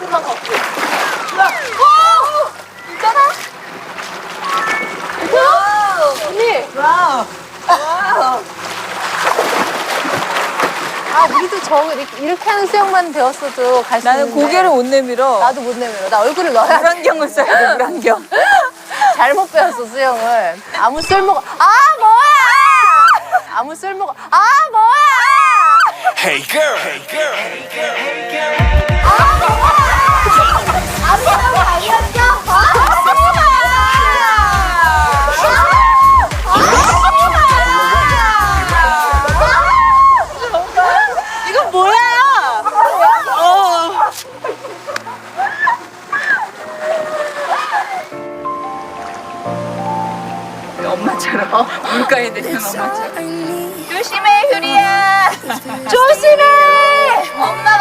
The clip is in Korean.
조금만 걷고. 오! 있잖아. 와! 언니. 와우. 와우. 아, 우리도 저 이렇게, 이렇게 하는 수영만 배웠어도 갈 수 있는데. 나는 고개를 못 내밀어. 나도 못 내밀어. 나 얼굴을 넣어야 돼. 물안경을 써야 돼, 물안경. 잘못 배웠어 수영을. 아무 쓸모가. 아 뭐야! 아무 쓸모가. 아 뭐야! Hey girl, hey girl, hey girl, hey girl. 엄마처럼. 물가에 내리는 엄마처럼. 조심해 효리야. 조심해! 엄마가